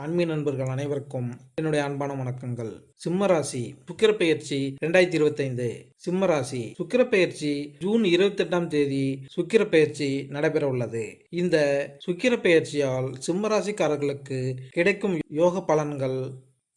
ஆன்மீக நண்பர்கள் அனைவருக்கும் என்னுடைய அன்பான வணக்கங்கள். சிம்மராசி சுக்கிரப்பெயர்ச்சி ரெண்டாயிரத்தி இருபத்தைந்து. சிம்மராசி சுக்கிரப்பெயர்ச்சி ஜூன் இருபத்தி எட்டாம் தேதி சுக்கிரப்பெயர்ச்சி நடைபெற உள்ளது. இந்த சுக்கிரப்பெயர்ச்சியால் சிம்மராசிக்காரர்களுக்கு கிடைக்கும் யோக பலன்கள்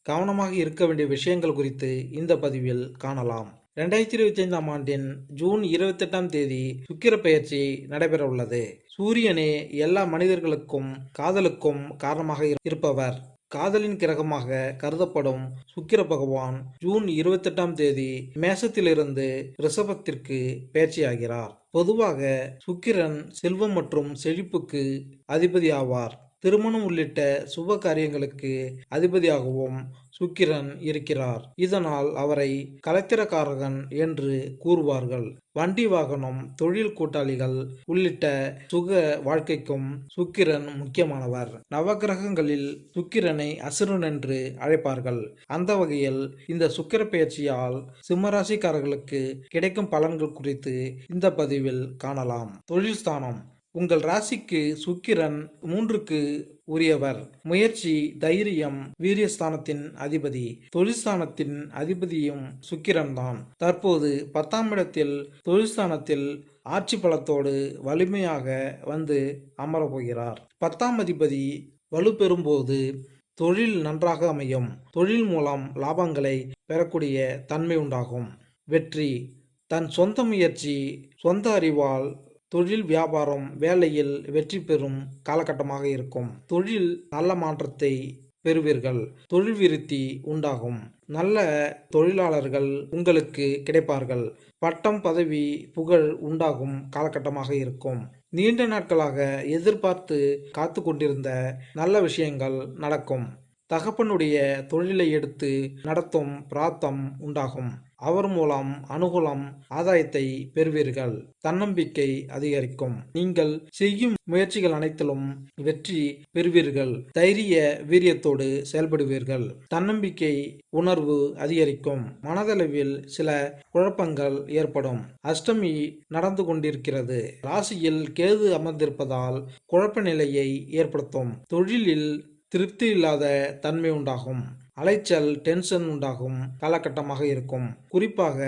கவனமாக இருக்க வேண்டிய விஷயங்கள் குறித்து இந்த பதிவில் காணலாம். ரெண்டாயிரத்தி இருபத்தி ஐந்தாம் ஆண்டின் ஜூன் இருபத்தெட்டாம் தேதி சுக்கிர பெயர்ச்சி நடைபெற உள்ளது சூரியனே எல்லா மனிதர்களுக்கும் காதலுக்கும் காரணமாக இரு- இருப்பவர். காதலின் கிரகமாக கருதப்படும் சுக்கிர பகவான் ஜூன் இருபத்தெட்டாம் தேதி மேசத்திலிருந்து ரிஷபத்திற்கு பயிற்சியாகிறார். பொதுவாக சுக்கிரன் செல்வம் மற்றும் செழிப்புக்கு அதிபதி ஆவார் திருமணம் உள்ளிட்ட சுப காரியங்களுக்கு அதிபதியாகவும் சுக்கிரன் இருக்கிறார். இதனால் அவரை கலத்திரக்காரகன் என்று கூறுவார்கள். வண்டி வாகனம் தொழில் கூட்டாளிகள் உள்ளிட்ட சுக வாழ்க்கைக்கும் சுக்கிரன் முக்கியமானவர். நவகிரகங்களில் சுக்கிரனை அசுரன் என்று அழைப்பார்கள். அந்த வகையில் இந்த சுக்கிர பயிற்சியால் சிம்மராசிக்காரர்களுக்கு கிடைக்கும் பலன்கள் குறித்து இந்த பதிவில் காணலாம். தொழில் ஸ்தானம் உங்கள் ராசிக்கு சுக்கிரன் மூன்றுக்கு உரியவர். முயற்சி தைரியம் வீரியஸ்தானத்தின் அதிபதி. தொழில்ஸ்தானத்தின் அதிபதியும் சுக்கிரன்தான். தற்போது பத்தாம் இடத்தில் தொழில்ஸ்தானத்தில் ஆட்சி பலத்தோடு வலிமையாக வந்து அமரப்போகிறார். பத்தாம் அதிபதி வலுப்பெறும்போது தொழில் நன்றாக அமையும். தொழில் மூலம் லாபங்களை பெறக்கூடிய தன்மை உண்டாகும். வெற்றி தன் சொந்த முயற்சி சொந்த அறிவால் தொழில் வியாபாரம் வேலையில் வெற்றி பெறும் காலகட்டமாக இருக்கும். தொழில் நல்ல மாற்றத்தை பெறுவீர்கள். தொழில் விருத்தி உண்டாகும். நல்ல தொழிலாளர்கள் உங்களுக்கு கிடைப்பார்கள். பட்டம் பதவி புகழ் உண்டாகும் காலகட்டமாக இருக்கும். நீண்ட நாட்களாக எதிர்பார்த்து காத்து கொண்டிருந்த நல்ல விஷயங்கள் நடக்கும். தகப்பனுடைய தொழிலை எடுத்து நடத்தும் பிராத்தம் உண்டாகும். அவர் மூலம் அனுகூலம் ஆதாயத்தை பெறுவீர்கள். தன்னம்பிக்கை அதிகரிக்கும். நீங்கள் செய்யும் முயற்சிகள் அனைத்திலும் வெற்றி பெறுவீர்கள். தைரிய வீரியத்தோடு செயல்படுவீர்கள். தன்னம்பிக்கை உணர்வு அதிகரிக்கும். மனதளவில் சில குழப்பங்கள் ஏற்படும். அஷ்டமி நடந்து கொண்டிருக்கிறது. ராசியில் கேது அமர்ந்திருப்பதால் குழப்ப நிலையை ஏற்படுத்தும். தொழிலில் திருப்தி இல்லாத தன்மை உண்டாகும். அலைச்சல் டென்ஷன் உண்டாகும் காலகட்டமாக இருக்கும். குறிப்பாக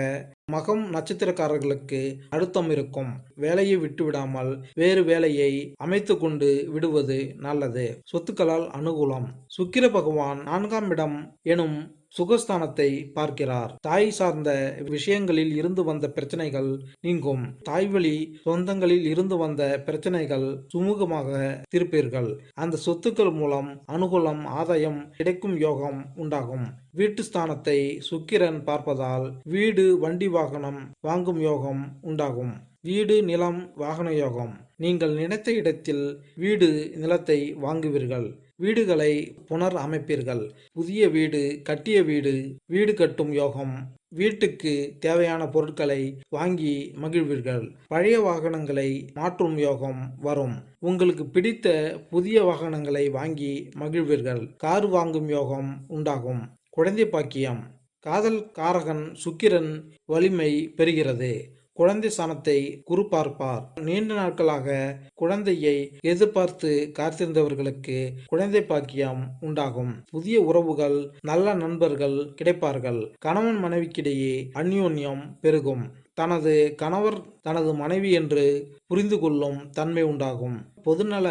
மகம் நட்சத்திரக்காரர்களுக்கு அழுத்தம் இருக்கும். வேலையை விட்டு விடாமல் வேறு வேலையை அமைத்து கொண்டு விடுவது நல்லது. சொத்துக்களால் அனுகூலம். சுக்கிர பகவான் நான்காம் இடம் எனும் சுகஸ்தானத்தை பார்க்கிறார். தாய் சார்ந்த விஷயங்களில் இருந்து வந்த பிரச்சனைகள் நீங்கும். தாய்வழி சொந்தங்களில் இருந்து வந்த பிரச்சனைகள் சுமூகமாக திருப்பீர்கள். அந்த சொத்துக்கள் மூலம் அனுகூலம் ஆதாயம் கிடைக்கும் யோகம் உண்டாகும். வீட்டு ஸ்தானத்தை சுக்கிரன் பார்ப்பதால் வீடு வண்டி வாகனம் வாங்கும் யோகம் உண்டாகும். வீடு நிலம் வாகன யோகம். நீங்கள் நினைத்த இடத்தில் வீடு நிலத்தை வாங்குவீர்கள். வீடுகளை புனர் அமைப்பீர்கள் புதிய வீடு கட்டிய வீடு வீடு கட்டும் யோகம். வீட்டுக்கு தேவையான பொருட்களை வாங்கி மகிழ்வீர்கள். பழைய வாகனங்களை மாற்றும் யோகம் வரும். உங்களுக்கு பிடித்த புதிய வாகனங்களை வாங்கி மகிழ்வீர்கள். கார் வாங்கும் யோகம் உண்டாகும். குழந்தை பாக்கியம். காதல் காரகன் சுக்கிரன் வலிமை பெறுகிறது. குழந்தை சாணத்தை குரு பார்ப்பார். நீண்ட நாட்களாக குழந்தையை எதிர்பார்த்து காத்திருந்தவர்களுக்கு குழந்தை பாக்கியம் உண்டாகும். புதிய உறவுகள் நல்ல நண்பர்கள் கிடைப்பார்கள். கணவன் மனைவிக்கிடையே அந்யோன்யம் பெருகும். தனது கணவர் தனது மனைவி என்று புரிந்து கொள்ளும் தன்மை உண்டாகும். பொதுநல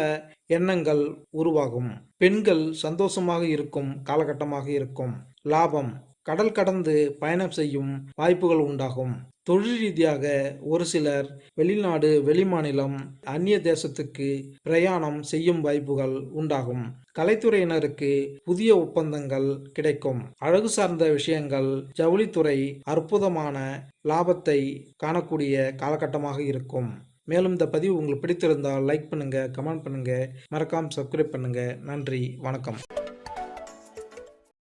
எண்ணங்கள் உருவாகும். பெண்கள் சந்தோஷமாக இருக்கும் காலகட்டமாக இருக்கும். லாபம் கடல் கடந்து பயணம் செய்யும் வாய்ப்புகள் உண்டாகும். தொழில் ரீதியாக ஒரு சிலர் வெளிநாடு வெளிமாநிலம் அந்நிய தேசத்துக்கு பிரயாணம் செய்யும் வாய்ப்புகள் உண்டாகும். கலைத்துறையினருக்கு புதிய ஒப்பந்தங்கள் கிடைக்கும். அழகு சார்ந்த விஷயங்கள் ஜவுளித்துறை அற்புதமான லாபத்தை காணக்கூடிய காலகட்டமாக இருக்கும். மேலும் இந்த பதிவு உங்களுக்கு பிடித்திருந்தால் லைக் பண்ணுங்கள் கமெண்ட் பண்ணுங்கள் மறக்காமல் சப்ஸ்கிரைப் பண்ணுங்கள் நன்றி வணக்கம்.